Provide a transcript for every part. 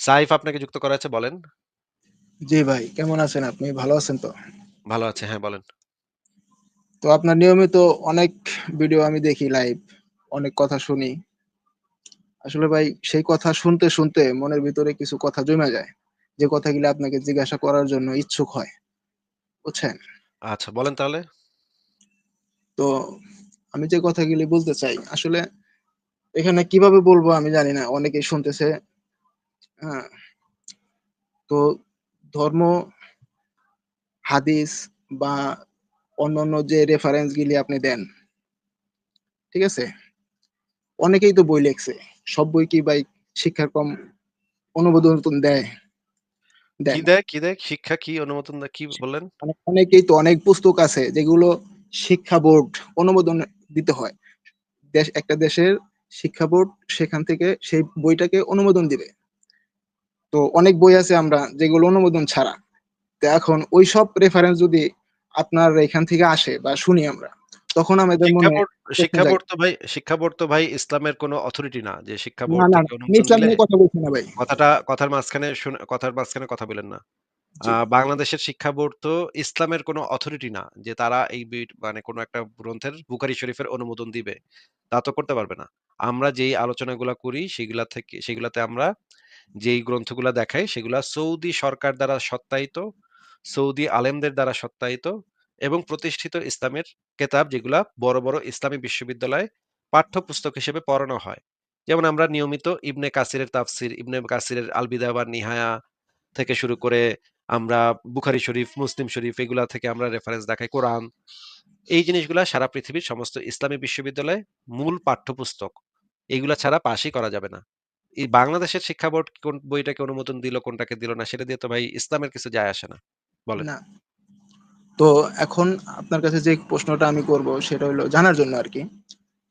সাইফ আপনাকে যুক্ত করা আছে বলেন। জি ভাই, কেমন আছেন আপনি? ভালো আছেন তো? ভালো আছে, হ্যাঁ বলেন। তো আপনার নিয়মিত অনেক ভিডিও আমি দেখি লাইভ, অনেক কথা শুনি। আসলে ভাই সেই কথা শুনতে, শুনতে মনের ভিতরে কিছু কথা জমে যায়। যে কথাগুলো আপনাকে জিজ্ঞাসা করার জন্য ইচ্ছুক হয়। বুঝছেন? আচ্ছা বলেন তাহলে। তো আমি যে কথাগুলি বলতে চাই, আসলে এখানে কীভাবে বলব আমি জানি না। অনেকেই শুনতেছে। হ্যাঁ? তো ধর্ম হাদিস বা অন্যান্য যে রেফারেন্স গুলি আপনি দেন ঠিক আছে? অনেকেই তো বই লেখছে। সব বই কি ভাই শিক্ষাক্রম অনুমোদন দেয়? কি দেয়। কি দেয়? শিক্ষা কি অনুমোদন দেয়? কি? অনেক অনেকেই তো অনেক পুস্তক আছে যেগুলো শিক্ষা বোর্ড অনুমোদন দিতে হয়। দেশ একটা দেশের শিক্ষা বোর্ড সেখান থেকে সেই বইটাকে অনুমোদন দিবে। তো অনেক বই আছে আমরা যেগুলো অনুমোদন ছাড়া। তো এখন ঐসব রেফারেন্স যদি আপনার এখান থেকে আসে বা শুনি আমরা, তখন আমাদের মনে বোর্ড শিক্ষা বোর্ড তো ভাই শিক্ষা বোর্ড তো ভাই ইসলামের কোনো অথরিটি না। যে শিক্ষা বোর্ড ইসলাম নিয়ে কথা বলছি না ভাই। কথাটা কথার মাঝখানে কথার মাঝখানে কথা বইলেন না। বাংলাদেশের শিক্ষা বোর্ড তো ইসলামের কোনো অথরিটি না। যে তারা এই মানে কোনো একটা গ্রন্থের বুখারী শরীফের অনুমোদন দিবে। তা তো করতে পারবে না। আমরা যেই আলোচনাগুলা করি সেগুলা থেকে সেগুলাতে আমরা যেই গ্রন্থগুলা দেখাই সেগুলা সৌদি সরকার দ্বারা সত্যায়িত, সৌদি আলেমদের দ্বারা সত্যায়িত এবং প্রতিষ্ঠিত ইসলামের কেতাব যেগুলা বড়, বড় ইসলামী বিশ্ববিদ্যালয়ে পাঠ্যপুস্তক হিসেবে পড়ানো হয়। যেমন আমরা নিয়মিত ইবনে কাসিরের তাফসির, ইবনে কাসিরের আল বিদায়া নিহায়া থেকে শুরু করে আমরা বুখারী শরীফ, মুসলিম শরীফ এগুলা থেকে আমরা রেফারেন্স দেখাই, কোরআন। এই জিনিসগুলা সারা পৃথিবীর সমস্ত ইসলামী বিশ্ববিদ্যালয়ে মূল পাঠ্যপুস্তক। এগুলা ছাড়া পাসই করা যাবে না। এই বাংলাদেশের শিক্ষা বোর্ড কোন বইটাকে অনুমোদন দিল, কোনটাকে দিল না সেটা দিয়ে তো ভাই ইসলামের কিছু যায় আসে না। বলেন। না। তো এখন আপনার কাছে যে প্রশ্নটা আমি করব সেটা হইল জানার জন্য আর কি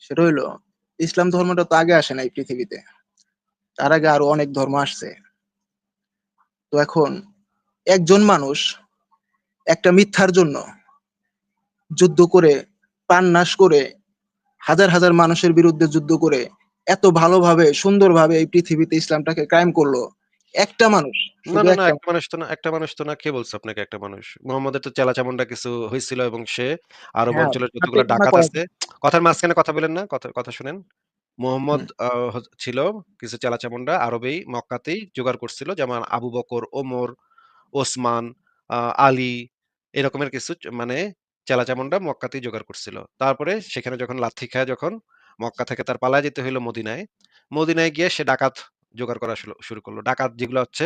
সেটা হইল ইসলাম ধর্মটা তো আগে আসে নাই পৃথিবীতে। তার আগে আরও অনেক ধর্ম আসছে। তো এখন একজন মানুষ একটা মিথ্যার জন্য যুদ্ধ করে, প্রাণ নাশ করে, হাজার, হাজার মানুষের বিরুদ্ধে যুদ্ধ করে, এত ভালোভাবে সুন্দরভাবে এই পৃথিবীতে ইসলামটাকে কায়েম করল। একটা মানুষ, না, না, একটা মানুষ তো না একটা মানুষ তো না। কে বলছে আপনাকে একটা মানুষ? মুহাম্মদের তো চেলা-চামুন্ডা কিছু হইছিল এবং সে আরব হ্যাঁ, অঞ্চলের যতগুলা ডাকাত আছে কথার মাঝখানে কথা বইলেন না। কথা কথা শুনেন। মুহাম্মদ ছিল কিছু চেলা-চামুন্ডা আরবেই মক্কাতেই জোগাড় করছিল। যেমন আবু বকর, ওমর, ওসমান, আলী এরকমের কিছু মানে চেলা-চামুন্ডা মক্কাতেই জোগাড় করছিল। তারপরে সেখানে যখন লাথি খায় যখন মক্কা থেকে তার পালায় যেতে হইল মদিনায়। মদিনায় গিয়ে সে ডাকাত জোগাড় করা শুরু করল। ডাকাত যেগুলো হচ্ছে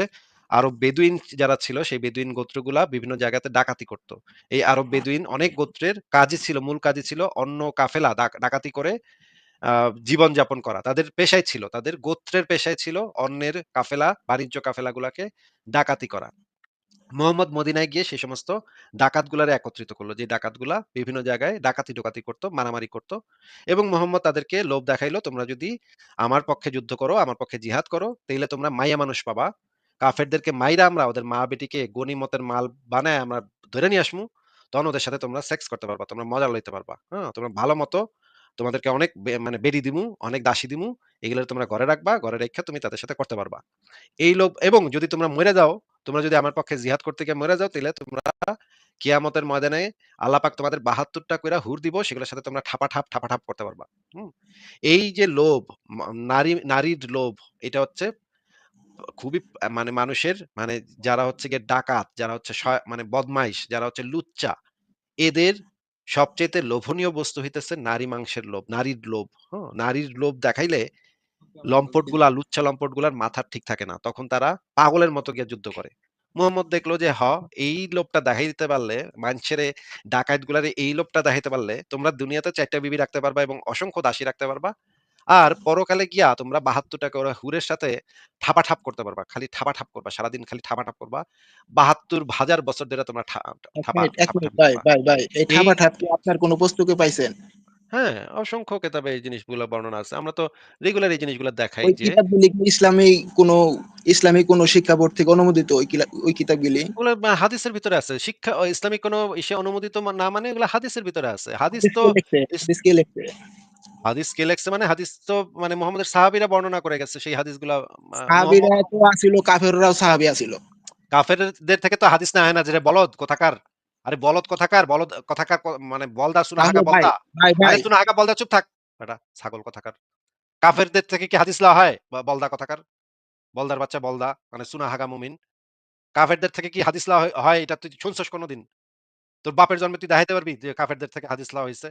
আরব বেদুইন যারা ছিল সেই বেদুইন গোত্রগুলা বিভিন্ন জায়গাতে ডাকাতি করত। এই আরব বেদুইন অনেক গোত্রের কাজই ছিল, মূল কাজই ছিল অন্য কাফেলা ডাক ডাকাতি করে আ জীবনযাপন করা। তাদের পেশাই ছিল। তাদের গোত্রের পেশাই ছিল অন্যের কাফেলা, বাণিজ্য কাফেলাগুলাকে ডাকাতি করা। মুহাম্মদ মদিনায় গিয়ে সেই সমস্ত ডাকাতগুলারে একত্রিত করল যে ডাকাতগুলা বিভিন্ন জায়গায় ডাকাতি ডোকাতি করতো মারামারি করত এবং মোহাম্মদ তাদেরকে লোভ দেখাইলো, "তোমরা যদি আমার পক্ষে যুদ্ধ করো, আমার পক্ষে জিহাদ করো, তাইলে তোমরা মাইয়া মানুষ পাবা। কাফেরদেরকে মাইরা আমরা ওদের মা-বেটিকে গনিমতের মাল বানায় আমরা ধরে নিয়ে আসমু। তখন ওদের সাথে তোমরা সেক্স করতে পারবা। তোমরা মজা লইতে পারবা। হ্যাঁ? তোমরা ভালো মতো তোমাদেরকে অনেক মানে বেডি দিমু, অনেক দাসী দিমু। এগুলা তোমরা ঘরে রাখবা। ঘরে রাইখা তুমি তাদের সাথে করতে পারবা। এই লোভ এবং যদি তোমরা মরে যাও, তোমরা যদি আমার পক্ষে জিহাদ করতে গিয়ে মইরা যাও, তাইলে তোমরা কিয়ামতের ময়দানে আল্লাহ পাক তোমাদের বাহাত্তরটা কইরা হুর দিব। সেগুলোর সাথে তোমরা ঠাপা-ঠাপ, ঠাপা-ঠাপ করতে পারবা।" হুম? এই যে লোভ, নারী নারীর লোভ এটা হচ্ছে খুবই মানে মানুষের মানে যারা হচ্ছে গিয়ে ডাকাত, যারা হচ্ছে মানে বদমাইশ, যারা হচ্ছে লুচ্চা, এদের সবচাইতে লোভনীয় বস্তু হইতেছে নারী মাংসের লোভ, নারীর লোভ। হুম? নারীর লোভ দেখাইলে লম্পটগুলা, লুচ্চা লম্পটগুলার মাথা ঠিক থাকে না। তখন তারা পাগলের মতো গিয়ে যুদ্ধ করে। মুহাম্মদ দেখল যে, হ এই লোভটা দেখাই দিতে পারলে, মাইনষেরে ডাকাতগুলারে এই লোভটা দেখাইতে পারলে, তোমরা দুনিয়াতে ৪ টা বিবি রাখতে পারবা এবং অসংখ্য দাসী রাখতে পারবা। আর পরকালে গিয়া তোমরা ৭২ টা করে হুরের সাথে ঠাপা-ঠাপ করতে পারবা। খালি ঠাপা-ঠাপ করবা। সারাদিন খালি ঠাপা-ঠাপ করবা। ৭২ হাজার বছর ধরে তোমরা ঠা ১ ঠাপা মিনিট, ১ মিনিট ঠাপা-ঠাপি ভাই, ভাই, ভাই। এই এই ঠাপা-ঠাপ কি আপনার কোন পুস্তকে পাইছেন? হ্যাঁ, অসংখ্য কেতাবে এই জিনিসগুলা বর্ণনা আছে। আমরা তো রেগুলার এই জিনিসগুলা দেখাই ওই যে কিতাবগুলি কি ইসলামী কোন ইসলামী কোন শিক্ষা বোর্ড থেকে অনুমোদিত ওই কিলা ওই কিতাবগুলি? ওগুলা মা হাদিসের ভিতরে আছে। শিক্ষা ও ইসলামিক কোন ইসে অনুমোদিত মা না মানে এগুলা হাদিসের ভিতরে আছে। হাদিস তো ইস হাদিস কে লিখছে? হাদিস কে লেখছে মানে হাদিস তো মানে মুহাম্মদের সাহাবীরা বর্ণনা করে গেছে সেই হাদিসগুলা মুহাম্মদ সাহাবীরা তো আছিল কাফেররাও সাহাবী আছিল। কাফেরদের থেকে তো হাদিস নেওয়া হয় না যে রে বলদ কোথাকার। আরে বলদ কোথাকার বলদ কোথাকার মানে বলদা সুনা তাহলে হাগা বলদা। আরে ভাই সুনা হাগা বলদা চুপ থাক বেটা ছাগল কোথাকার। কাফেরদের থেকে কি হাদিস লওয়া হয়? বলদা কোথাকার। বলদার বাচ্চা বলদা মানে সুনা হাগা মুমিন। কাফেরদের থেকে কি হাদিস লওয়া হয় এটা তুই শুনছস কোনদিন? তোর বাপের জন্মে তুই দেখাইতে পারবি যে কাফেরদের থেকে হাদিস লওয়া হইছে?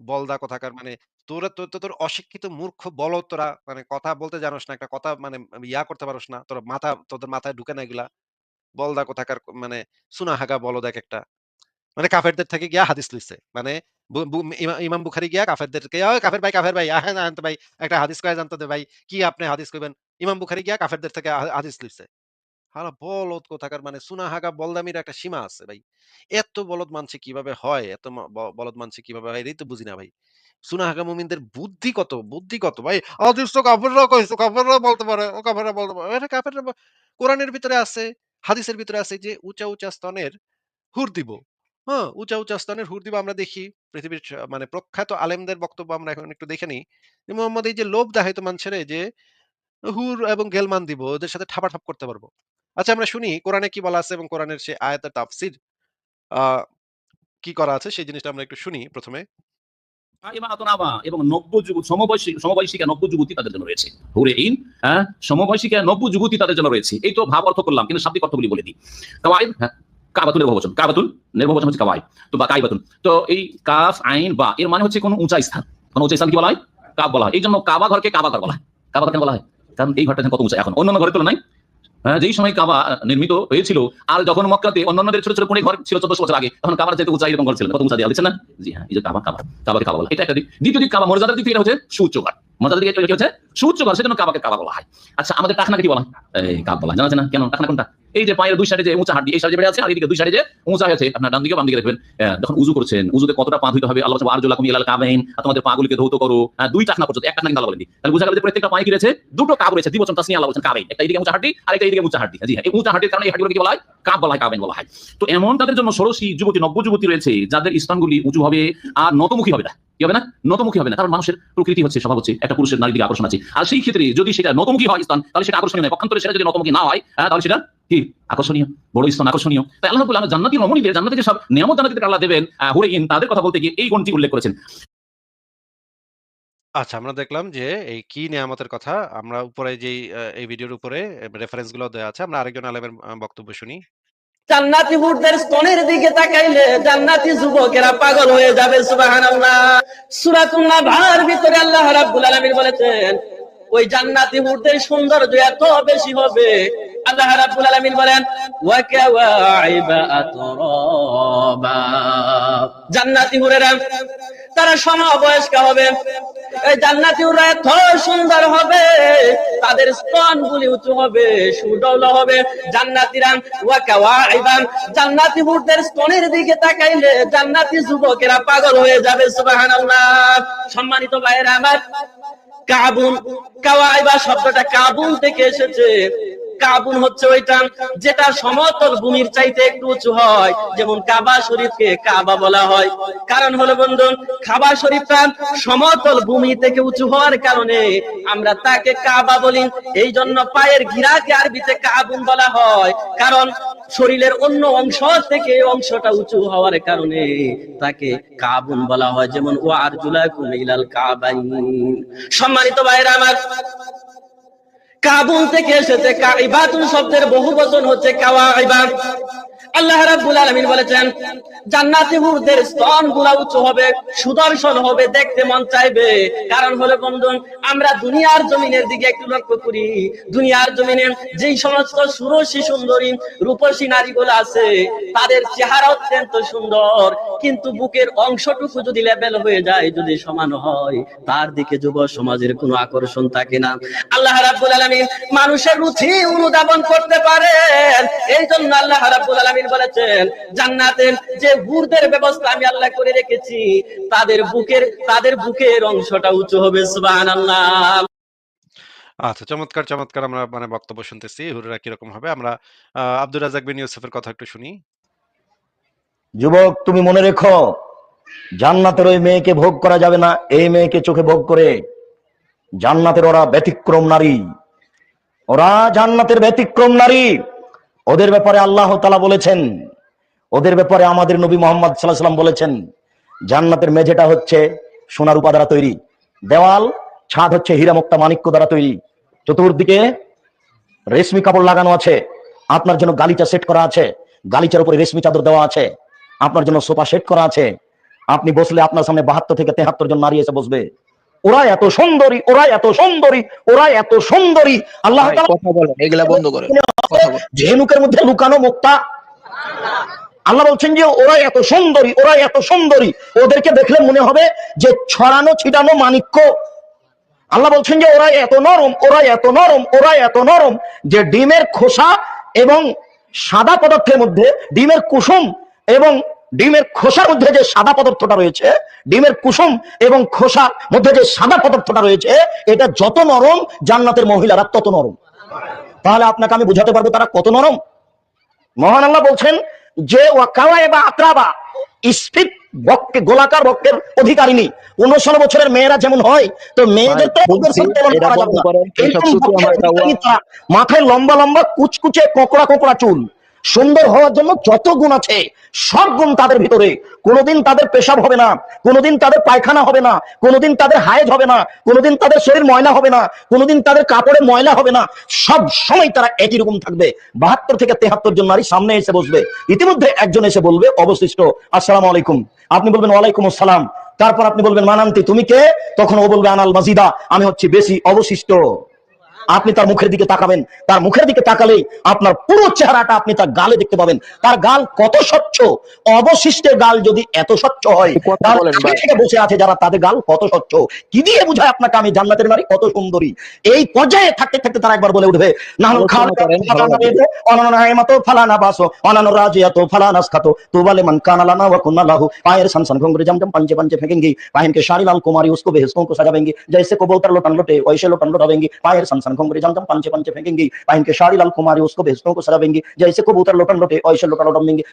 বলদা কোথাকার মানে তোরা তো তোর অশিক্ষিত মূর্খ বলদ তোরা মানে কথা বলতে জানোস না। একটা কথা মানে ইয়া করতে পারোস না। তোর মাথা তোদের মাথায় ঢুকে না এগুলা। বলদা কোথাকার মানে সুনা হাগা বলদ একেকটা। মানে কাফেরদের থেকে গিয়া হাদিস লইছে। মানে ইমাম বুখারী গিয়া কাফেরদেরকে "ওই কাফের ভাই, কাফের ভাই আহেন আহেন ভাই একটা হাদিস কয়ে যান তো দে ভাই। কি আপনি হাদিস কইবেন?" ইমাম বুখারী গিয়া কাফেরদের থেকে হাদিস লইছে। হালা বলদ কোথাকার মানে সুনা হাগা বলদামির একটা সীমা আছে ভাই। এত বলদ মানসি কীভাবে হয়? এত বলদ মানসি কীভাবে হয়? এটাই তো বুঝি না ভাই। সুনা হাগা মুমিনদের বুদ্ধি কত, বুদ্ধি কত ভাই। হাদিস তো কাফেররাও কইছে, কাফেররাও বলতে পারে, ও কাফেররা বলতে পারে। আরে কাফেররা কোরআনের ভিতরে আছে, হাদিসের ভিতরে আছে যে উঁচা, উঁচা স্তনের হুর দিব। হ্যাঁ? উঁচা, উঁচা স্তনের হুর দিব আমরা দেখি। পৃথিবীর মানে প্রখ্যাত আলেমদের বক্তব্য আমরা এখন একটু দেখে নিই। মুহাম্মদ এই যে লোভ দেখাইতো মানুষেরে যে হুর এবং গেলমান দিব, ওদের সাথে ঠাপাঠাপ করতে পারব। আচ্ছা আমরা শুনি কোরআনে কি বলা আছে এবং কোরআনের সেই আয়াতের তাফসীর কি করা আছে সেই জিনিসটা আমরা একটু শুনি ১ম এ। ইমানাতুনামা এবং নব্য সমবয়সী নব্য যুবতী তাদের জন্য রয়েছে। হুরে ইন হ্যাঁ? নব্য যুবতী তাদের জন্য রয়েছে। এই তো ভাব অর্থ করলাম, কিন্তু শাব্দিক অর্থগুলি বলে দিই। কাওয়াইদ হ্যাঁ? কাবাতুল বহুবচন কাবাতুল নির্বচন হচ্ছে কাওয়াইদ তো বা তো এই কাফ, আইন, বা, এর মানে হচ্ছে কোনো উঁচা স্থান। কোনো উঁচা স্থান কি বলা হয়? কাব বলা হয়। এই জন্য কাবা ঘরকে কাবা ঘর বলা হয়। কাবা কেন বলা হয়। কারণ এই ঘরটা কত উঁচা এখন। অন্যান্য ঘরের তুলনায় যেই সময় কাবা নির্মিত হয়েছিল, আর যখন মক্কাতে অন্যান্যদের ছোট ছোট কোণে ঘর ছিল চোদ্দশো বছর আগে, তখন কাবার যেহেতু উঁচা, এরকম ঘর ছিল উঁচা না? জি হ্যাঁ এই যে কাবা কাবা, কাবাকে কাবা বলা। হয়। এটা একটা দিক। দ্বিতীয় দিক কাবা, মর্যাদার দিক এটা হচ্ছে সূর্যঘাট মর্যাদার দিকে কি হচ্ছে সূর্যঘাট সেজন্য কাবাকে কাবা বলা হয়। আচ্ছা আমাদের টাকনাকে কি বলা হয়? কাব বলা হয়। জানা না? কেন? টাকনা কোনটা? এই যে পায়ের দুই সাইডে যে উঁচা হাড্ডি এই সাইডে বেড়ে আছে আর এদিকে দুই সাইডে যে উঁচা হয়েছে আপনার ডান দিকে বাম দিকে দেখবেন। যখন উজু করছেন উজুতে কতটা পা ধুইতে হবে? আল্লাহ আরজুলাকুম ইলাল কাবাইন আর তোমাদের পাগুলিকে ধৌত করো। দুই টাকনা পর্যন্ত এক টাকনা কিন্তু আল্লাহ বলেন তাহলে বুঝা গেল যে প্রত্যেকটা পায়ে কি রয়েছে? দুটো কাব রয়েছে দ্বিবচন তাসনিয়া আল্লাহ বলছেন কাবাইন। একটা এদিকে উঁচা হাড্ডি আর একটা এদিকে উঁচা হাড্ডি। জি হ্যাঁ এই উঁচা হাড্ডির কারণে এই হাড্ডিগুলোকে কি বলা হয়? কাব বলা হয় কাবাইন বলা হয়। তো এমন তাদের জন্য ষোড়শী যুবতী নব্য যুবতী রয়েছে যাদের স্থানগুলি উঁচু হবে আর নতমুখী হবে না। কি হবে না? নতমুখী হবে না। কারণ মানুষের প্রকৃতি হচ্ছে স্বভাব হচ্ছে একটা পুরুষের নারীর দিকে আকর্ষণ আছে। আর সেই ক্ষেত্রে যদি সেটা নতমুখী হয় স্থান তাহলে সেটা আকর্ষণীয় নয়। পক্ষান্তরে সেটা যদি নতমুখী না হয় হ্যাঁ, তাহলে সেটা কি? আকর্ষণীয় বড় স্থান আকর্ষণীয় তাই আল্লাহ রাব্বুল জান্নাতি রমণীদের জান্নাতে যে সব নিয়ামত জান্নাতীদের আল্লাহ দেবেন আহ, হুরে ইন তাদের কথা বলতে গিয়ে এই গুণটি উল্লেখ করেছেন আচ্ছা আমরা দেখলাম যে এই কি নিয়ামতের কথা আমরা উপরে যেই এই ভিডিওর উপরে রেফারেন্সগুলো দেয়া আছে। আমরা আরেকজন আলেমের বক্তব্য শুনি। জান্নাতি হুরদের স্তনের দিকে তাকাইলে জান্নাতি যুবকেরা পাগল হয়ে যাবে সুবহানাল্লাহ সূরাতুন নাভার ভিতরে আল্লাহ রাব্বুল আলামিন বলেছেন ওই জান্নাতি হুরদের সৌন্দর্য এত বেশি হবে আল্লাহ রাব্বুল আলামিন বলেন ওয়া কাওয়াইবা আতরাবা। জান্নাতি হুরেরা, তারা সমবয়স্ক হবে। এই জান্নাতি হুররা এত সুন্দর হবে, তাদের স্তনগুলি উঁচু হবে, সুডৌল হবে। জান্নাতিরা ওয়া কাওয়াইবান জান্নাতি হুরদের স্তনের দিকে তাকাইলে জান্নাতি যুবকেরা পাগল হয়ে যাবে, সুবহানাল্লাহ। সম্মানিত ভাইয়েরা আমার, কাবুল কাওয়াইবা শব্দটা কাবুল থেকে এসেছে। কাবুল হচ্ছে ওইটা যেটা সমতল ভূমির চাইতে একটু উঁচু হয়, যেমন কাবা শরীফকে কাবা বলা হয়। কারণ হলো বন্ধু, কাবা শরীফটা সমতল ভূমি থেকে উঁচু হওয়ার কারণে আমরা তাকে কাবা বলি। এই জন্য পায়ের ঘিরাকে আরবিতে কাবুন বলা হয়। কারণ শরীরের অন্য অংশ থেকে অংশটা উঁচু হওয়ার কারণে তাকে কাবুন বলা হয়। যেমন ও আর আরজুলাকুম ইলাল কাবাইন। সম্মানিত ভাইরা আমার কাবুল থেকে এসেছে কাইবাতুন শব্দের বহু বচন হচ্ছে কাওয়াইবা আল্লাহ রাব্বুল আলামিন বলেছেন, জান্নাতি হুরদের স্তনগুলা উঁচু হবে, সুদর্শন হবে, দেখতে মন চাইবে। কারণ হলো বন্ধু আমরা দুনিয়ার জমিনের দিকে একটু লক্ষ্য করি। দুনিয়ার জমিনে যেই সমস্ত সুরসী সুন্দরী, রূপসী নারীগুলো আছে, তাদের চেহারা অত্যন্ত সুন্দর। কিন্তু বুকের অংশটুকু যদি লেভেল হয়ে যায়, যদি সমান হয়, তার দিকে যুব সমাজের কোনো আকর্ষণ থাকে না। আল্লাহ রাব্বুল আলামিন মানুষের রুচি অনুধাবন করতে পারেন এই জন্য আল্লাহ রাব্বুল আলামিন বলেছেন জান্নাতের যে হুরদের ব্যবস্থা আমি আল্লাহ করে রেখেছি তাদের বুকের তাদের বুকের অংশটা উঁচু হবে সুবহানাল্লাহ আচ্ছা চমৎকার, চমৎকার আমরা মানে বক্তব্য শুনতেছি। হুররা কীরকম হবে। আমরা আব্দুর রাজ্জাক বিন ইউসুফের কথা একটু শুনি। যুবক তুমি মনে রেখো জান্নাতের ওই মেয়েকে ভোগ করা যাবে না এই মেয়েকে চোখে ভোগ করে জান্নাতের ওরা ব্যতিক্রম নারী ওরা জান্নাতের ব্যতিক্রম নারী। ওদের ব্যাপারে আল্লাহ তালা বলেছেন। ওদের ব্যাপারে আমাদের নবী মোহাম্মদ সাল্লাহ সাল্লাম বলেছেন, জান্নাতের মেঝেটা হচ্ছে সোনার উপা দ্বারা তৈরি, দেওয়াল, ছাদ হচ্ছে হীরা মুক্তা মানিক্য দ্বারা তৈরি। চতুর্দিকে রেশমি কাপড় লাগানো আছে, আপনার জন্য গালিচা সেট করা আছে, গালিচার উপরে রেশমি চাদর দেওয়া আছে, আপনার জন্য সোফা সেট করা আছে। আপনি বসলে আপনার সামনে বাহাত্তর থেকে তেহাত্তর জন নারী এসে বসবে। ওরা এত সুন্দরী ওরা এত সুন্দরী ওরা এত সুন্দরী। আল্লাহ কথা বলেন এগুলা বন্ধ বলেন। ঝিনুকের মধ্যে লুকানো মুক্তা। আল্লাহ বলছেন যে ওরা এত সুন্দরী ওরা এত সুন্দরী। ওদেরকে দেখলে মনে হবে যে ছড়ানো ছিটানো মানিক্য। আল্লাহ বলছেন যে ওরা এত নরম ওরা এত নরম ওরা এত নরম যে ডিমের খোসা এবং সাদা পদার্থের মধ্যে ডিমের কুসুম এবং ডিমের খোসার মধ্যে যে সাদা পদার্থটা রয়েছে ডিমের কুসুম এবং খোসার মধ্যে যে সাদা পদার্থটা রয়েছে এটা যত নরম জান্নাতের মহিলারা তত নরম। তাহলে আপনাকে আমি বুঝাতে পারব তারা কত নরম? মহান আল্লাহ বলছেন যে ওয়াকাওয়া বা আত্রাবা স্ফিত বক্কে গোলাকার বক্কের অধিকারিনী উনষোলো বছরের মেয়েরা যেমন হয় তো মেয়েদের তো। মাথায় লম্বা লম্বা কুচকুচে কোকড়া কোকড়া চুল। সুন্দর হওয়ার জন্য যত গুণ আছে, সব গুণ তাদের ভিতরে। কোনোদিন তাদের পেশাব হবে না, কোনোদিন তাদের পায়খানা হবে না, কোনোদিন তাদের হায়েজ হবে না, কোনোদিন তাদের শরীর ময়লা হবে না, কোনোদিন তাদের কাপড়ে ময়লা হবে না, সব সময় তারা একই রকম থাকবে। বাহাত্তর থেকে তেহাত্তর জন নারী সামনে এসে বসবে। ইতিমধ্যে একজন এসে বলবে, অবশিষ্ট, আসসালামু আলাইকুম। আপনি বলবেন, ওয়ালাইকুম আসসালাম। তারপর আপনি বলবেন, মানান্তি, তুমি কে? তখন ও বলবে, আনাল মাজিদা, আমি হচ্ছি বেশি অবশিষ্ট। আপনি তার মুখের দিকে তাকাবেন। তার মুখের দিকে তাকালেই আপনার পুরো চেহারাটা আপনি তার গালে দেখতে পাবেন। তার গাল কত স্বচ্ছ? অবশিষ্টের গাল যদি এত স্বচ্ছ হয়। থেকে বসে আছে যারা তাদের গাল কত স্বচ্ছ? কি দিয়ে বুঝায় আপনাকে আমি? জান্নাতের নারী কত সুন্দরী। এই পর্যায়ে থাকতে থাকতে তারা একবার বলে উঠবে তুবালে মান কানা লানা ওয়া কুন্না লাহু। পায়ের সনসন घुंघरे जमजम पंचे पंचे फेंकेंगी के लाल कुमारी उसको भेजतों को जैसे कबूतर लोटन लोटे ऐसे लोटा देंगे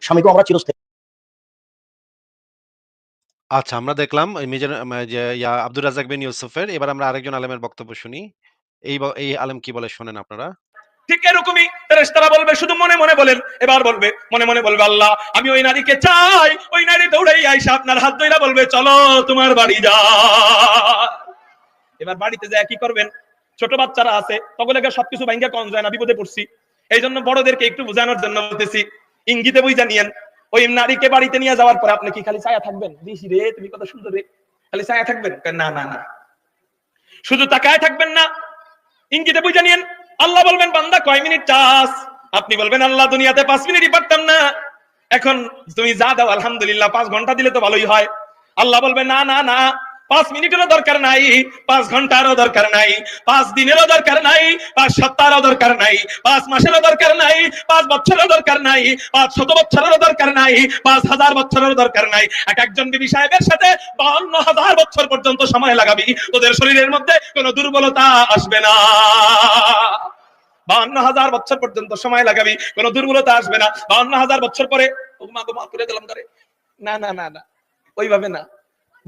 আচ্ছা আমরা দেখলাম মেজর যে ইয়া আব্দুর রাজাক বিন ইউসুফের। এবার আমরা আরেকজন আলেমের বক্তব্য শুনি। এই এই আলেম কি বলে আপনারা? ঠিক এরকমই ফেরেশতারা বলবে শুধু মনে মনে বলেন এবার বলবে মনে মনে বলবে আল্লাহ আমি ওই নারীকে চাই ওই নারী দৌড়াই আইসা আপনার হাত ধইরা বলবে চলো তোমার বাড়ি যা এবার বাড়িতে যায় কি করবেন? ছোট বাচ্চারা আছে তখন একে সবকিছু ভাঙ্গা কম যায় না, বিপদে পড়ছি। এই জন্য বড়দেরকে একটু বোঝানোর জন্য বলতেছি, ইঙ্গিতে বুঝা নিয়েন, ওই নারীকে বাড়িতে নিয়ে যাওয়ার পরে আপনি কি খালি ছায়া থাকবেন? দিশি রে, তুমি কত সুন্দর রে। খালি ছায়া থাকবেন? না না না। শুধু তাকায় থাকবেন না, ইঙ্গিতে বুঝে নিয়েন, আল্লাহ বলবেন, বান্দা কয় মিনিট চাস? আপনি বলবেন, আল্লাহ দুনিয়াতে পাঁচ মিনিটই পারতাম না। এখন তুমি যা দাও, আলহামদুলিল্লাহ, পাঁচ ঘণ্টা দিলে তো ভালোই হয়। আল্লাহ বলবে, না না না। পাঁচ মিনিটেরও দরকার নাই, পাঁচ ঘন্টারও দরকার নাই, পাঁচ দিনেরও দরকার নাই, পাঁচ সপ্তাহেরও দরকার নাই, পাঁচ মাসেরও দরকার নাই, পাঁচ বছরেরও দরকার নাই, পাঁচ শত বছরেরও দরকার নাই, পাঁচ হাজার বছরেরও দরকার নাই। এক একজন বিবি সাহেবের সাথে বান্ন হাজার বছর পর্যন্ত সময় লাগাবি, তোদের শরীরের মধ্যে কোনো দুর্বলতা আসবে না। বান্ন হাজার বছর পর্যন্ত সময় লাগাবি, কোনো দুর্বলতা আসবে না। বান্ন হাজার বছর পরে করে দিলাম না না না না, ওইভাবে না।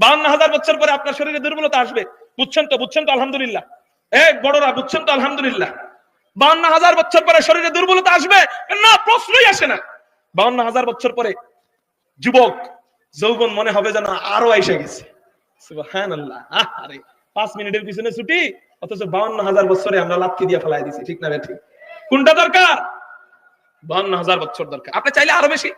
বান্ন হাজার বছর পরে আপনার শরীরে দুর্বলতা আসবে। বুঝছেন তো? বুঝছেন তো? আলহামদুলিল্লাহ। এ বড়রা, বুঝছেন তো? আলহামদুলিল্লাহ। বান্ন হাজার বছর পরে শরীরে দুর্বলতা আসবে? না, প্রশ্নই আসে না। বান্ন হাজার বছর পরে যুবক, যৌবন মনে হবে যেন আরও এসে গেছে। আরে পাঁচ মিনিটের পিছনে ছুটি, অথচ বাউন্ন হাজার বছরে আমরা লাথি দিয়ে ফেলাই দিছি। ঠিক না ঠিক? কোনটা দরকার? বাউন্ন হাজার বছর দরকার। আপনি চাইলে আরও বেশি।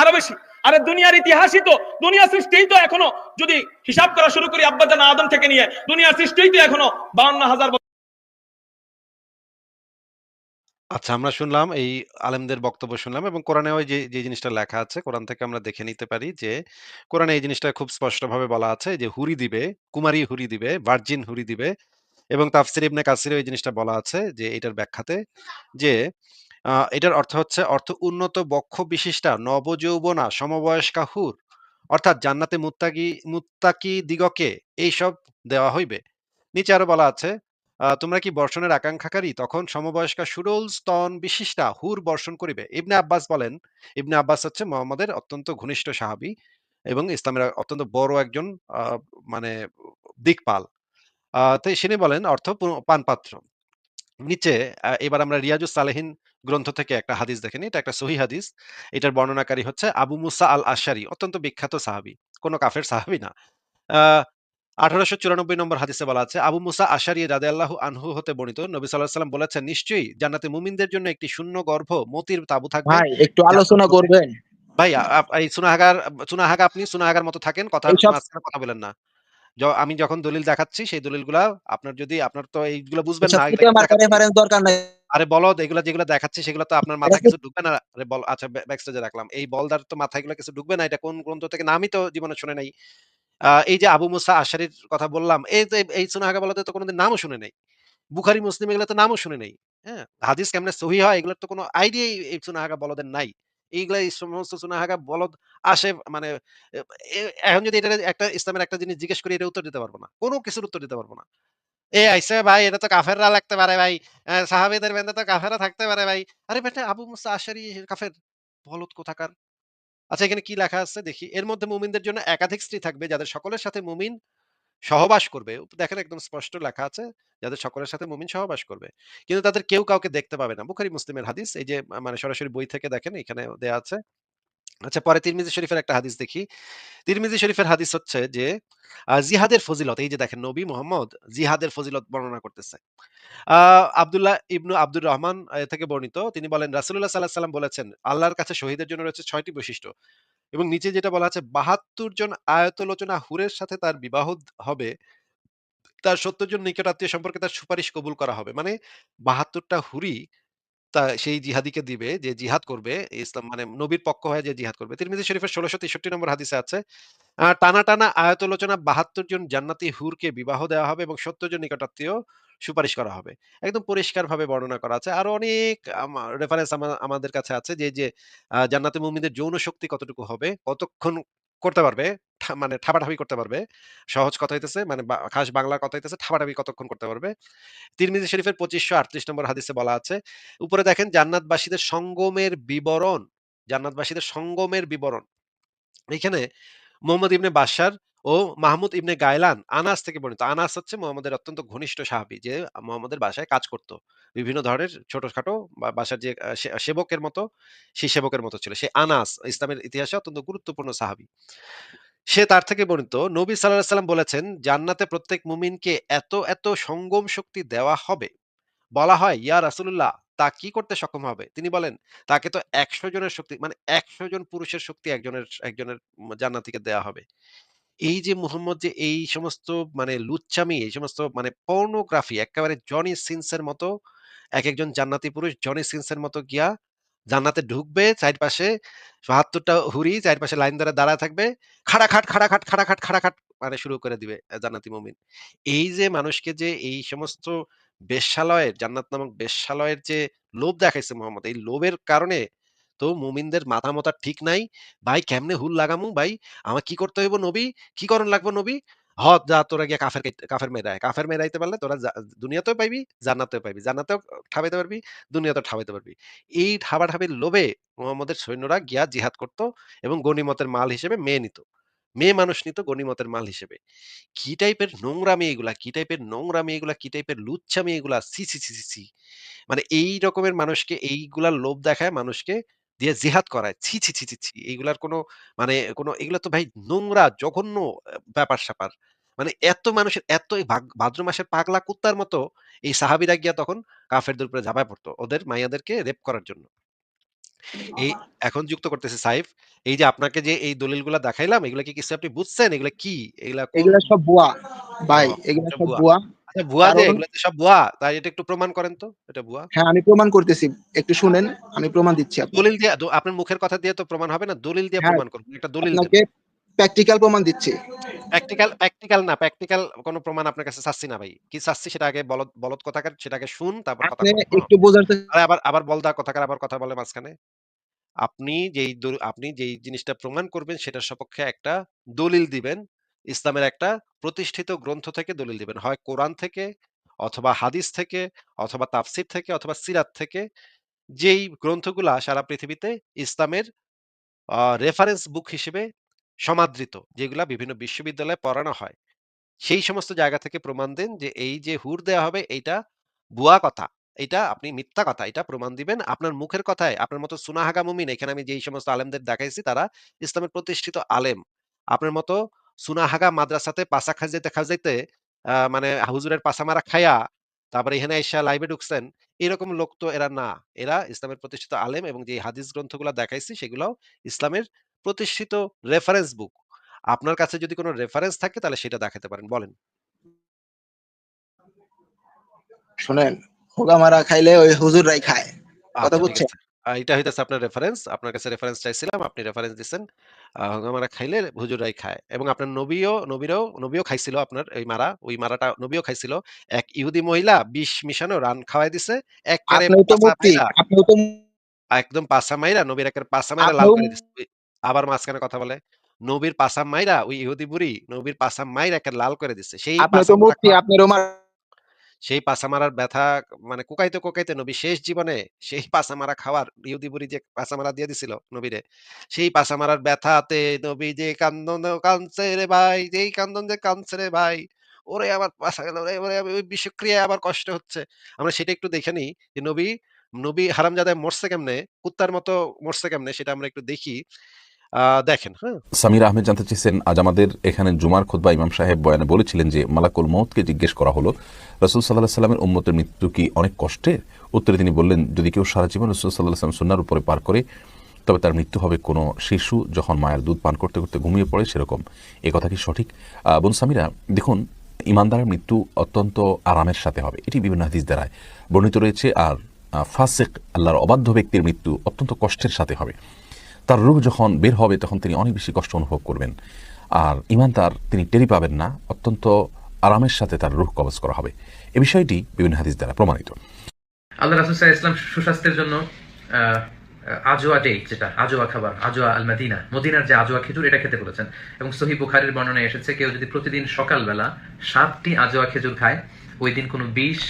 আরও বেশি। আরে দুনিয়ার ইতিহাসই তো দুনিয়া সৃষ্টিই তো এখনও। যদি হিসাব করা শুরু করি আব্বাজান আদম থেকে নিয়ে দুনিয়ার সৃষ্টিই তো এখনও। বাউন্ন হাজার আচ্ছা আমরা শুনলাম এই আলেমদের বক্তব্য শুনলাম এবং কোরআনেও যে, যে জিনিসটা লেখা আছে কোরআন থেকে আমরা দেখে নিতে পারি যে কোরআনে এই জিনিসটা খুব স্পষ্টভাবে বলা আছে যে হুরি দিবে, কুমারী হুরি দিবে, ভার্জিন হুরি দিবে এবং তাফসির ইবনে কাসিরেও এই জিনিসটা বলা আছে যে এটার ব্যাখ্যাতে যে এটার অর্থ হচ্ছে অর্থ উন্নত বক্ষ বিশিষ্টা নবযৌবনা সমবয়স্কা হুর অর্থাৎ জান্নাতে মুত্তাকি মুত্তাকি দিগকে এইসব দেওয়া হইবে। নিচে আরও বলা আছে তোমরা কি বর্ষণের আকাঙ্ক্ষাকারী তখন সমবয়স্কা সুরল স্তন বিশিষ্টা হুর বর্ষণ করিবে। ইবনে আব্বাস বলেন, ইবনে আব্বাস হচ্ছে মোহাম্মদের অত্যন্ত ঘনিষ্ঠ সাহাবী। এবং ইসলামের অত্যন্ত বড় একজন মানে দিকপাল। আ তো তিনি বলেন অর্থ পানপাত্র। নিচে এবার আমরা রিয়াজু সালেহিন গ্রন্থ থেকে একটা হাদিস দেখে নিই। এটা একটা সহিহ হাদিস। এটার বর্ণনাকারী হচ্ছে আবু মুসা আল আশআরি অত্যন্ত বিখ্যাত সাহাবী। কোন কাফের সাহাবী না। আ ১৮৯৪ নম্বর হাদিসে বলা আছে, আবু মুসা আশআরি রাদিয়াল্লাহু আনহু হতে বর্ণিত নবী সাল্লাল্লাহু আলাইহি ওয়াসাল্লাম বলেছেন, "নিশ্চয়ই জান্নাতে মুমিনদের জন্য একটি শূন্য গর্ভ মতির তাঁবু থাকবে।" ভাই একটু আলোচনা করবেন ভাই এই সুনাহাগার সুনাহাগা আপনি সুনাহাগার মতো থাকেন। মাঝখানে কথা বলেন না। আমি যখন দলিল দেখাচ্ছি সেই দলিলগুলা আপনার যদি আপনার তো এইগুলা বুঝবেন না। রেফারেন্স দরকার নাই। আরে বলদ এগুলা যেগুলা দেখাচ্ছি সেগুলা তো আপনার মাথায় কিছু ঢুকবে না। আরে বল আচ্ছা ব্য ব্যাক স্টেজে রাখলাম। এই বলদার তো মাথায় এগুলা কিছু ঢুকবে না। এটা কোন গ্রন্থ থেকে নামই তো জীবনে শুনে নাই। এই যে আবু মুসা আশআরির কথা বললাম, এই যে এই সুনাহাগা বলাতে তো কোনদিন নামও শুনে নাই। বুখারী, মুসলিম এগুলা তো নামও শুনে নাই। হ্যাঁ? হাদিস কেমনে সহিহ হয় এগুলার তো কোনো আইডিয়াই এই সুনাহাগা বলদের নাই। এইগুলা এই সমস্ত সুনাহাগা বলদ আসে মানে এখন যদি এটা একটা ইসলামের একটা জিনিস জিজ্ঞেস করি এটা উত্তর দিতে পারব না। কোনো কিছুর উত্তর দিতে পারব না। এ আইছে ভাই, এটা তো কাফেররা লাগতে পারে ভাই। সাহাবীদের মধ্যে তো কাফেররা থাকতে পারে ভাই। আরে বেটা, আবু মুসা আশআরি কাফের। বলদ কোথাকার। আচ্ছা এখানে কি লেখা আছে দেখি। এর মধ্যে মুমিনদের জন্য একাধিক স্ত্রী থাকবে, যাদের সকলের সাথে মুমিন সহবাস করবে। দেখেন একদম স্পষ্ট লেখা আছে, যাদের সকলের সাথে মুমিন সহবাস করবে। কিন্তু তাদের কেউ কাউকে দেখতে পাবে না। বুখারী, মুসলিমের হাদিস, এই যে মানে সরাসরি বই থেকে দেখেন এখানে দেয়া আছে। আচ্ছা পরে তিরমিজি শরীফের একটা হাদিস দেখি। তিরমিজি শরীফের হাদিস হচ্ছে যে জিহাদের ফজিলত এই যে দেখেন নবী মুহাম্মদ জিহাদের ফজিলত বর্ণনা করতেছে। আব্দুল্লাহ ইবনু আব্দুর রহমান থেকে বর্ণিত। তিনি বলেন রাসূলুল্লাহ সাল্লাল্লাহু আলাইহি ওয়াসাল্লাম বলেছেন, "আল্লাহর কাছে শহীদের জন্য রয়েছে ৬ টি বৈশিষ্ট্য।" এবং নিচে যেটা বলা আছে ৭২ জন আয়তলোচনা হুরের সাথে তার বিবাহ হবে। তার ৭০ জন নিকট আত্মীয় সম্পর্কে তার সুপারিশ কবুল করা হবে। মানে বাহাত্তরটা হুরি সেই জিহাদিকে দিবে যে জিহাদ করবে ইসলাম মানে নবীর পক্ষ হয়ে যে জিহাদ করবে। তিরমিজি শরীফের ১৬৬৩ নম্বর হাদিসে আছে আ টানা, টানা আয়াতলোচনা ৭২ জন জান্নাতি হুরকে বিবাহ দেওয়া হবে এবং ৭০ জন নিকটাত্মীয় সুপারিশ করা হবে। একদম পরিষ্কারভাবে বর্ণনা করা আছে। আরও অনেক রেফারেন্স আমা আমাদের কাছে আছে যে, যে আ জান্নাতে মুমিনদের যৌন শক্তি কতটুকু হবে, কতক্ষণ করতে পারবে, মানে ঠাপাঠাপি করতে পারবে। সহজ কথা হইতেছে মানে খাস বাংলার কথা হইতেছে ঠাপাঠাপি কতক্ষণ করতে পারবে। তিরমিজি শরীফের ২৫৩৮ নম্বর হাদিসে বলা আছে। উপরে দেখেন জান্নাতবাসীদের সঙ্গমের বিবরণ, জান্নাতবাসীদের সঙ্গমের বিবরণ। এখানে মোহাম্মদ ইবনে বাশশার ও মাহমুদ ইবনে গায়লান আনাস থেকে বর্ণিত। আনাস হচ্ছে মুহাম্মদের অত্যন্ত ঘনিষ্ঠ সাহাবি যে মোহাম্মদের বাসায় কাজ করত। বিভিন্ন ধরনের ছোটখাটো বা বাসার যে সেবকের মতো সেই সেবকের মতো ছিল। সে আনাস ইসলামের ইতিহাসে অত্যন্ত গুরুত্বপূর্ণ সাহাবী। সে তার থেকে বর্ণিত নবী আলাইহি সাল্লাম বলেছেন, "জান্নাতে প্রত্যেক মুমিনকে এত, এত সঙ্গম শক্তি দেওয়া হবে।" বলা হয়, "ইয়া রাসূলুল্লাহ তা কি করতে সক্ষম হবে?" তিনি বলেন, "তাকে তো ১০০ জনের শক্তি মানে ১০০ জন পুরুষের শক্তি একজনের একজনের জান্নাতীকে দেয়া হবে।" এই যে মুহাম্মদ যে এই সমস্ত মানে লুচ্চামি, এই সমস্ত মানে পর্নোগ্রাফি একেবারে জনি সিনসের মতো এক একজন জান্নাতি পুরুষ জনি সিনসের মতো গিয়া জান্নাতে ঢুকবে, চারপাশে ৭২ টা হুরি চারপাশে লাইন ধরে দাঁড়ায় থাকবে। খাড়া-খাট, খাড়া-খাট, খাড়া-খাট, খাড়া-খাট মানে শুরু করে দিবে জান্নাতি মুমিন। এই যে মানুষকে যে এই সমস্ত বেশ্যালয়ের জান্নাত নামক বেশ্যালয়ের যে লোভ দেখাইছে মোহাম্মদ এই লোভের কারণে তো মুমিনদের মাথা মতা ঠিক নাই। ভাই কেমনে হুল লাগামু ভাই? আমার কি করতে হইব নবী? কি করণ লাগবো নবী? হ যা তোরা গিয়া কাফের কাফের মেরে আয়। কাফের মেরাইতে পারলে তোরা দুনিয়াতেও পাইবি, জান্নাতেও পাইবি। জান্নাতেও ঠাবাইতে পারবি, দুনিয়াতেও ঠাবাইতে পারবি। এই ঠাবাঠাবির লোভে মোহাম্মদের সৈন্যরা গিয়া জিহাদ করত এবং গনিমতের মাল হিসেবে মেয়ে নিত। মেয়ে মানুষ নিত গনিমতের মাল হিসেবে। কি টাইপের নোংরামি এগুলা, কি টাইপের নোংরামি এগুলা, কি টাইপের লুচ্চামি এগুলা। ছি, ছি, ছি, ছি। মানে এই রকমের মানুষকে এইগুলার লোভ দেখায় মানুষকে দিয়ে জিহাদ করায়। ছি, ছি, ছি, ছি, ছি। এগুলার কোনো মানে কোনো এগুলা তো ভাই নোংরা জঘন্য ব্যাপার-স্যাপার। মানে এত মানুষের এত ভাদ্র মাসের পাগলা কুত্তার মতো এই সাহাবীরা গিয়া তখন কাফেরদের উপরে ঝাঁপায় পড়তো ওদের মাইয়াদেরকে রেপ করার জন্য। এই এখন যুক্ত করতেছে সাইফ। এই যে আপনাকে যে এই দলিলগুলা দেখাইলাম, এগুলা কি কিছু আপনি বুঝছেন? এগুলা কি? এগুলা এগুলা সব ভুয়া। ভাই এগুলা সব ভুয়া। আচ্ছা ভুয়া যে এগুলা সব ভুয়া। তাই এটা একটু প্রমাণ করেন তো এটা ভুয়া। হ্যাঁ, আমি প্রমাণ করতেছি। একটু শুনেন, আমি প্রমাণ দিচ্ছি আপনাকে। দলিল দিয়ে আপনার মুখের কথা দিয়ে তো প্রমাণ হবে না। দলিল দিয়ে হ্যাঁ, প্রমাণ করুন। একটা দলিল আপনাকে প্র্যাকটিক্যাল প্রমাণ দিচ্ছি। প্র্যাকটিক্যাল প্র্যাকটিক্যাল না, প্র্যাকটিক্যাল কোন প্রমাণ আপনার কাছে চাচ্ছি না ভাই। কি চাচ্ছি সেটা আগে বলদ বলদ কোথাকার সেটা আগে শুন তারপর কথা? একটু বোঝার আবার আবার বলদা কোথাকার আবার কথা বলে মাঝখানে। আপনি যেই আপনি যেই জিনিসটা প্রমাণ করবেন সেটার সপক্ষে একটা দলিল দিবেন। ইসলামের একটা প্রতিষ্ঠিত গ্রন্থ থেকে দলিল দিবেন। হয় কোরআন থেকে অথবা হাদিস থেকে অথবা তাফসীর থেকে অথবা সিরাত থেকে। যেই গ্রন্থগুলা সারা পৃথিবীতে ইসলামের রেফারেন্স বুক হিসেবে সমাদৃত, যেগুলা বিভিন্ন বিশ্ববিদ্যালয়ে পড়ানো হয়। সেই সমস্ত জায়গা থেকে প্রমাণ দেন যে এই যে হুর দেয়া হবে, এইটা ভুয়া কথা। এইটা আপনি মিথ্যা কথা। এটা প্রমাণ দিবেন আপনার মুখের কথায় আপনার মতো সুনাহাগা মুমিন এখানে আমি যেই সমস্ত আলেমদের দেখাইছি, তারা ইসলামের প্রতিষ্ঠিত আলেম। আপনার মতো সুনাহাগা মাদ্রাসাতে পাসা খাজাইতে, খাজাইতে আ মানে হুজুরের পাসা মারা খাইয়া তারপরে এখানে আইসা লাইভে ঢুকছেন। এরকম লোক তো এরা না। এরা ইসলামের প্রতিষ্ঠিত আলেম এবং যে হাদিস গ্রন্থগুলা দেখাইছি সেগুলাও ইসলামের প্রতিষ্ঠিত রেফারেন্স বুক। আপনার কাছে যদি কোনো রেফারেন্স থাকে তাহলে সেটা দেখাতে পারেন। বলেন। শুনেন হোগা মারা খাইলে ওই হুজুররাই খায়। কথা আচ্ছা বুঝছেন? আ এটা হইতেছে আপনার রেফারেন্স। আপনার কাছে রেফারেন্স চাইছিলাম। আপনি রেফারেন্স দিছেন। আ হোগা মারা খাইলে হুজুররাই খায়। এবং আপনার নবীও নবীরও নবীও খাইছিল আপনার এই মারা। ওই মারাটা নবীও খাইছিল। এক ইহুদি মহিলা বিষ মিশানো রান খাওয়ায় দিছে। একবারে আপনিও তো পাছা মুফতি, মাইরা আপনিও তো একদম পাছা মাইরা নবীর একের পাছা মাইরা লাল আপনিও করে দিছে। ওই আবার মাঝখানে কথা বলে। নবীর পাছা মাইরা ওই ইহুদি বুড়ি নবীর পাছা মাইরা একে লাল করে দিছে। সেই আপনিও পাছা তো মারা মুফতি, খাওয়া আপনারও মার সেই পাছা মারার ব্যথা মানে কোকাইতে, কোকাইতে নবী শেষ জীবনে সেই পাছা মারা খাওয়ার ইহুদি বুড়ি যে পাছা মারা দিয়ে দিছিল নবীরে, সেই পাছা মারার ব্যথাতে নবী যে কান্দন কানছে রে ভাই, যেই কান্দন যে কানছে রে ভাই। ওরে আবার পাছা গেল ওরে ওই বিষক্রিয়ায় আবার কষ্ট হচ্ছে। আমরা সেটা একটু দেখে নিই যে নবী, নবী হারামজাদায় মরছে কেমনে, কুত্তার মতো মরছে কেমনে সেটা আমরা একটু দেখি। দেখেন, হ্যাঁ? সামির আহমেদ জানতে চেয়েছেন আজ আমাদের এখানে জুমার খুতবা ইমাম সাহেব বয়ানে বলেছিলেন যে মালাকুল মৌতকে জিজ্ঞেস করা হলো রসুল সাল্লাহ সাল্লামের উম্মতের মৃত্যু কি অনেক কষ্টের? উত্তরে তিনি বললেন যদি কেউ সারা জীবন রসুল সাল্লাহ সাল্লাম সুন্নার উপরে পার করে তবে তার মৃত্যু হবে কোনো শিশু যখন মায়ের দুধ পান করতে করতে ঘুমিয়ে পড়ে সেরকম। এ কথা কি সঠিক? বোন সামিরা দেখুন ইমানদারের মৃত্যু অত্যন্ত আরামের সাথে হবে এটি বিভিন্ন হাদিস দ্বারায় বর্ণিত রয়েছে আর ফাসেক আল্লাহর অবাধ্য ব্যক্তির মৃত্যু অত্যন্ত কষ্টের সাথে হবে। তার রূপ যখন বের হবে, তখন তিনি অনেক বেশি কষ্ট অনুভব করবেন। আর ইমান তার, তিনি টেরি পাবেন না। অত্যন্ত আরামের সাথে তার রূহ কবজ করা হবে। এ বিষয়টি বিভিন্ন হাদিস দ্বারা প্রমাণিত। আল্লাহ রাসুল ইসলাম সুস্বাস্থ্যের জন্য আজোয়া ডেট যেটা, আজোয়া খাবার, আজোয়া আল মাদিনা মদিনার যে আজোয়া খেজুর, এটা খেতে বলেছেন। এবং সহি বুখারির বর্ণনায় এসেছে, কেউ যদি প্রতিদিন সকালবেলা সাতটি আজোয়া খেজুর খায়, ওই দিন কোনো বিষ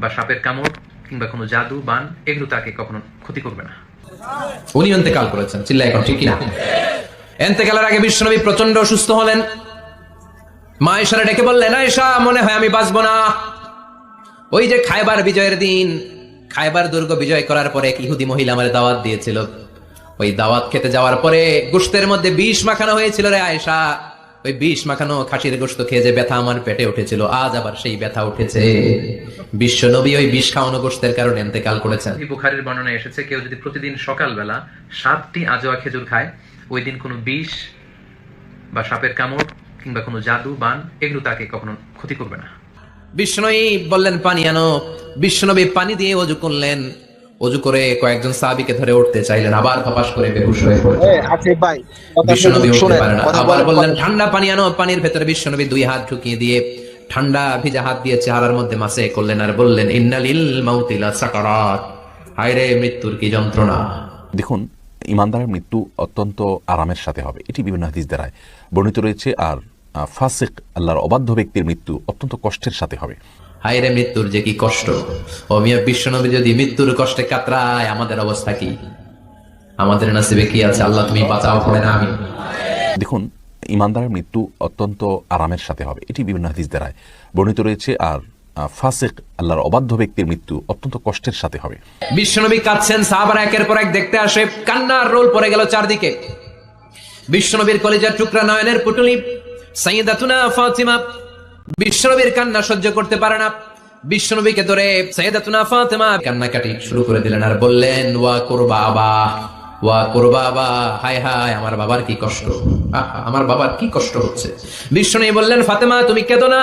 বা সাপের কামড় কিংবা কোনো জাদু, বান, এগুলো তাকে কখনো ক্ষতি করবে না। উনি অন্তেকাল করেছেন চিল্লাই এখন ঠিক কিনা? এন্তেকালের আগে বিশ্বনবী প্রচণ্ড অসুস্থ হলেন। মা ঈশ্বরা ডেকে বললেন, আয়েশা, মনে হয় আমি বাঁচবো না। ওই যে খাইবার বিজয়ের দিন, খাইবার দুর্গ বিজয় করার পরে এক ইহুদি মহিলা আমার দাওয়াত দিয়েছিল। ওই দাওয়াত খেতে যাওয়ার পরে গোস্তের মধ্যে বিষ মাখানো হয়েছিল রে আয়েশা। ওই বিষ মাখানো খাসির গোস্ত খেয়ে যে ব্যথা আমার পেটে উঠেছিল আজ আবার সেই ব্যথা উঠেছে। বিশ্ব নবী ওই বিষ খাওয়ানো গোস্তের কারণে এন্তেকাল করেছেন। বুখারির বর্ণনায় এসেছে কেউ যদি প্রতিদিন সকালবেলা সাতটি আজোয়া খেজুর খায় ওই দিন কোনো বিষ বা সাপের কামড় কিংবা কোনো জাদু বান এগুলো তাকে কখনো ক্ষতি করবে না। বিষ্ণুই বললেন পানি আনো। বিষ্ণুনবী পানি দিয়ে অজু করলেন। অজু করে কয়েকজন সাহাবীকে ধরে উঠতে চাইলেন আবার ফপাস করে বেহুশ হয়ে উঠতে পারে না। আবার বললেন ঠান্ডা পানি আনো পানির ভেতরে বিষ্ণুনবী দুই হাত ঢুকিয়ে দিয়ে ঠান্ডা ভিজা হাত দিয়ে চেহারার মধ্যে মাসে করলেন আর বললেন ইন্নালিল মাউতিলা সাকারাত। হায়রে মৃত্যুর কি যন্ত্রণা? দেখুন ইমানদারের মৃত্যু অত্যন্ত আরামের সাথে হবে। এটি বিভিন্ন হাদিস দ্বারায় বর্ণিত রয়েছে। আর ফাসেক আল্লাহর অবাধ্য ব্যক্তির মৃত্যু অত্যন্ত কষ্টের সাথে হবে। হায়রে মৃত্যুর যে কি কষ্ট? ও মিয়া বিশ্বনবী যদি মৃত্যুর কষ্টে কাতরায় আমাদের অবস্থা কি? আমাদের নাসিবে কি আছে? আল্লাহ তুমি বাঁচাও পড়ে না আমি দেখুন ইমানদারের মৃত্যু অত্যন্ত আরামের সাথে হবে। এটি বিভিন্ন হাদিস দ্বারায় বর্ণিত রয়েছে। আর ফাসেক আল্লাহর অবাধ্য ব্যক্তির মৃত্যু অত্যন্ত কষ্টের সাথে হবে। বিশ্বনবী কাঁদছেন সাহাবারা একের পর এক দেখতে আসে কান্নার রোল পড়ে গেল চারদিকে। বিশ্বনবীর কলেজার টুকরা নয়নের পুটুলি সাইয়েদাতুনা ফাতিমা বিশ্বনবীর কান্না সহ্য করতে পারে না। বিশ্বনবীকে ধরে সাইয়েদাতুনা ফাতিমা কান্নাকাটি শুরু করে দিলেন আর বললেন, ওয়া করবা ওয়া আবা হায় হায়, আমার বাবার কি কষ্ট? আমার বাবার কি কষ্ট হচ্ছে? বললেন, ফাতেমা, তুমি কেঁদো না,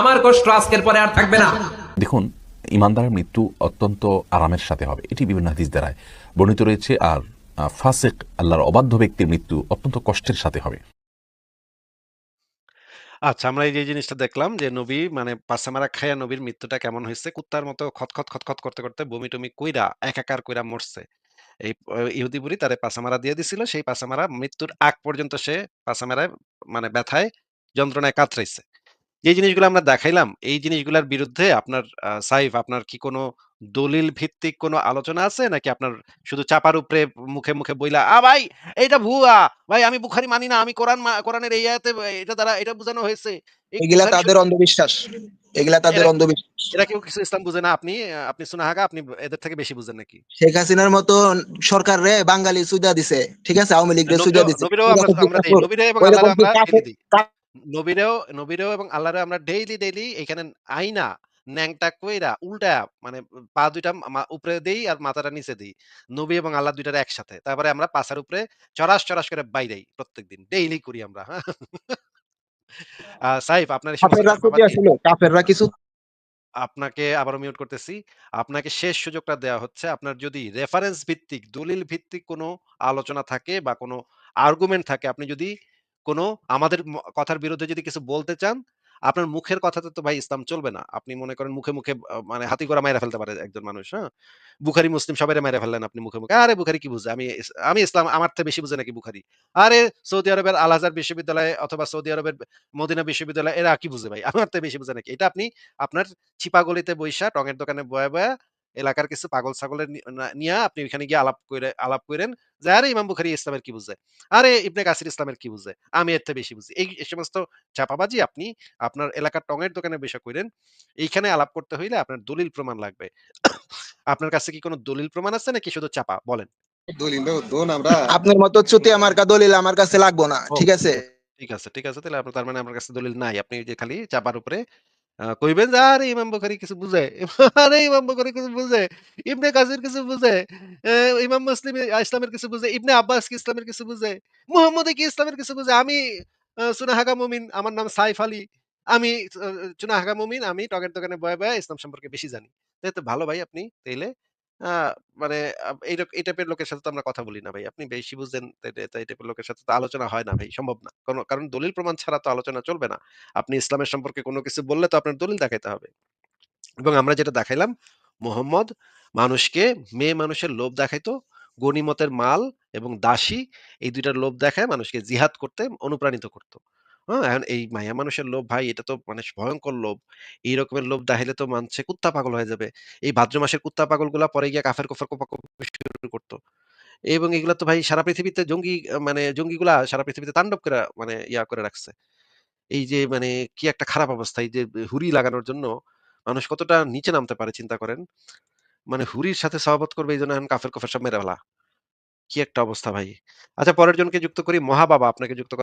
আমার কষ্ট আজকের পরে আর থাকবে না। দেখুন, ইমানদারের মৃত্যু অত্যন্ত আরামের সাথে হবে। এটি বিভিন্ন হাদিস দ্বারায় বর্ণিত রয়েছে। আর ফাসেক, আল্লাহর অবাধ্য ব্যক্তির মৃত্যু অত্যন্ত কষ্টের সাথে হবে। আচ্ছা আমরা এই যে জিনিসটা দেখলাম যে নবী মানে পাশে মারা খাইয়া নবীর মৃত্যুটা কেমন হয়েছে কুত্তার মতো খতখত, খতখত করতে, করতে বমি-টমি কইরা একাকার কইরা মরছে। এই ইহুদি বুড়ি তারে পাশামারা দিয়ে দিছিল। সেই পাছা মারা মৃত্যুর আগ পর্যন্ত সে পাশামারায় মানে ব্যথায় যন্ত্রণায় কাতরাইছে। যে জিনিসগুলো আমরা দেখাইলাম, এই জিনিসগুলার বিরুদ্ধে আপনার সাইফ আপনার কি কোনো দলিল ভিত্তিক কোনো আলোচনা আছে? নাকি আপনার শুধু চাপার উপরে মুখে, মুখে বইলা, "আ ভাই এইটা ভুয়া। ভাই আমি বুখারী মানি না। আমি কোরআন কোরআনের এই আয়াতে এটা দ্বারা এটা বুঝানো হয়েছে।" এগুলা তাদের অন্ধবিশ্বাস এগুলা তাদের অন্ধবিশ্বাস এরা কেউ কিছু ইসলাম বুঝে না। আপনি আপনি সুনাহাগা আপনি এদের থেকে বেশি বুঝেন নাকি? শেখ হাসিনার মতো সরকার রে বাঙালি সুজা দিছে ঠিক আছে আওয়ামী লীগ রে সুজা দিছে নবীরেও আমরা নবীরে এবং কি আমরা। নবীরেও নবীরেও এবং আল্লাহরে আমরা ডেইলি, ডেইলি এখানে আইনা ন্যাংটা কইরা উল্টায়া মানে পা ২ টা মা উপরে দেই আর মাথাটা নিচে দেই। নবী এবং আল্লাহ ২ টারে একসাথে। তারপরে আমরা পাছার উপরে চড়াস, চড়াস করে বাইরাই প্রত্যেকদিন। ডেইলি করি আমরা। হ্যাঁ? আ সাইফ আপনার এই সমস্ত কাফেররা চাপাবাজি ছিল কাফেররা কিছু আপনাকে আবারও মিউট করতেছি। আপনাকে শেষ সুযোগটা দেয়া হচ্ছে। আপনার যদি রেফারেন্স ভিত্তিক, দলিল ভিত্তিক কোনো আলোচনা থাকে বা কোনো আর্গুমেন্ট থাকে, আপনি যদি কোনো আমাদের কথার বিরুদ্ধে যদি কিছু বলতে চান, আপনার মুখের কথাতে তো ভাই ইসলাম চলবে না। আপনি মনে করেন মুখে, মুখে মানে হাতিঘোড়া মাইরা ফেলতে পারে একজন মানুষ, হ্যাঁ? বুখারী, মুসলিম সবাইরে মাইরা ফেললেন আপনি মুখে, মুখে। আরে বুখারী কি বুঝে? আমি আমি ইসলাম আমার থেকে বেশি বুঝে নাকি বুখারি আরে সৌদি আরবের আল আজহার বিশ্ববিদ্যালয়ে অথবা সৌদি আরবের মদিনা বিশ্ববিদ্যালয় এরা কি বুঝে ভাই? আমার থেকে বেশি বুঝে নাকি? এটা আপনি আপনার চিপাগলিতে বইসা টঙের দোকানে বয়া, বয়া এলাকার কিছু পাগল ছাগলের নিয়া আপনি ওইখানে গিয়ে আলাপ কইরে আলাপ কইরেন যে, "আরে ইমাম বুখারী ইসলামের কি বুঝে? আরে ইবনে কাসির ইসলামের কি বুঝে? আমি এর থেকে বেশি বুঝি।" এই সমস্ত চাপাবাজি আপনি আপনার এলাকার টঙের দোকানে বইসা কইরেন। এইখানে আলাপ করতে হইলে আপনার দলিল প্রমাণ লাগবে। আপনার কাছে কি কোনো দলিল প্রমাণ আছে নাকি শুধু চাপা? বলেন। আপনার মতো চুতিয়া মার্কা দলিল আমার কাছে লাগবো না ঠিক আছে ঠিক আছে, ঠিক আছে। তাহলে আপনার তার মানে আমার কাছে দলিল নাই। আপনি যে খালি চাপার উপরে আ কইবেন যে, "আরে ইমাম বুখারী কিছু বুঝে? আরে ইমাম বুখারী কিছু বুঝে? ইবনে কাসির কিছু বুঝে? ইমাম মুসলিম ইসলামের কিছু বুঝে? ইবনে আব্বাস কি ইসলামের কিছু বুঝে? মুহাম্মদ কি ইসলামের কিছু বুঝে? আমি আ সুনাহাগা মুমিন, আমার নাম সাইফ আলী। আমি আ চুনাহাগা মুমিন, আমি টগের দোকানে বয়ে, বয়ে ইসলাম সম্পর্কে বেশি জানি।" তো ভালো ভাই আপনি তাইলে। মানে এই এই টাইপের লোকের সাথে তো আমরা কথা বলি না ভাই। আপনি বেশি বুঝেন এই টাইপের লোকের সাথে তো আলোচনা হয় না ভাই, সম্ভব না। কোন কারণ দলিল প্রমাণ ছাড়া তো আলোচনা চলবে না। আপনি ইসলামের সম্পর্কে কোনো কিছু বললে তো আপনার দলিল দেখাইতে হবে। এবং আমরা যেটা দেখাইলাম, মুহাম্মদ মানুষকে মেয়ে মানুষের লোভ দেখাইতো, গনিমতের মাল এবং দাসী এই ২ টার লোভ দেখায় মানুষকে জিহাদ করতে অনুপ্রাণিত করত। হ্যাঁ? এই মাইয়া মানুষের লোভ, ভাই, এটা তো মানে ভয়ংকর লোভ। এই রকমের লোভ দেখাইলে তো মানছে কুত্তা পাগল হয়ে যাবে। এই ভাদ্র মাসের কুত্তা পাগলগুলা পরে গিয়ে কাফের কুফর কোপাকুপি শুরু করত। এবং এগুলা তো ভাই সারা পৃথিবীতে জঙ্গি আ মানে জঙ্গিগুলা সারা পৃথিবীতে তাণ্ডব করে মানে ইয়া করে রাখছে। এই যে মানে কি একটা খারাপ অবস্থা। এই যে হুরি লাগানোর জন্য মানুষ কতটা নিচে নামতে পারে, চিন্তা করেন। মানে হুরির সাথে সহবত করবে এইজন্য এখন কাফের-কুফর সব মেরে ফেলা। কি একটা অবস্থা ভাই। আচ্ছা পরের জনকে যুক্ত করি। মহাবাবা, আপনাকে যুক্ত